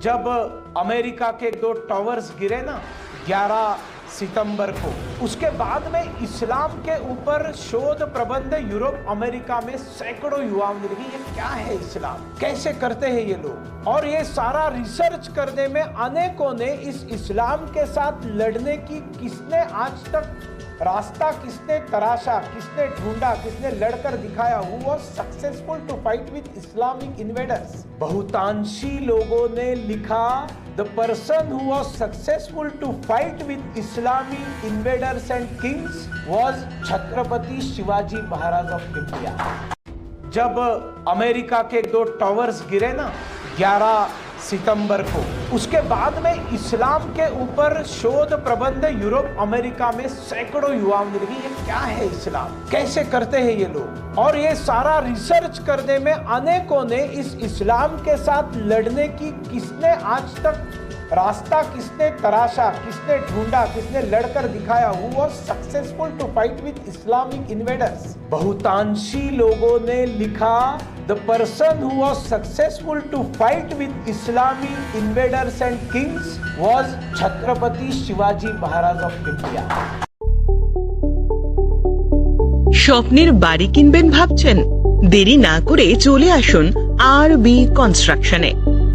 जब अमेरिका के दो टावर्स गिरे ना 11 सितंबर को, उसके बाद में इस्लाम के ऊपर शोध प्रबंध यूरोप, अमेरिका में सैकड़ों युवाओं ने लिखी, ये क्या है इस्लाम? कैसे करते हैं ये लोग? और ये सारा रिसर्च करने में अनेकों ने इस इस्लाम के साथ लड़ने की किसने आज तक रास्ता किसने तराशा, किसने ढूंढा, किसने लड़कर दिखाया who was successful to fight with Islamic invaders बहुतांशी लोगों ने लिखा the person who was successful to fight with Islamic invaders and kings was Chhatrapati Shivaji Maharaj of India जब अमेरिका के दो टॉवर्स गिरे ना 11 सितंबर को। उसके बाद में इस्लाम के ऊपर शोध प्रबंध यूरोप, अमेरिका में सैकड़ों युवाओं ने लिखी, ये क्या है इस्लाम? कैसे करते हैं ये लोग? और ये सारा रिसर्च करने में अनेकों ने इस इस्लाम के साथ लड़ने की किसने आज तक रास्ता किसने तराशा किसने ढूंढा किसने लड़कर दिखाया who was successful to fight with Islamic invaders बहुतांशी लोगों ने लिखा the person who was successful to fight with Islamic invaders and kings was Chhatrapati Shivaji Maharaj of India স্বপ্নের বাড়ি কিনবেন ভাবছেন দেরি না করে চলে আসুন আর বি কনস্ট্রাকশনে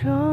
说。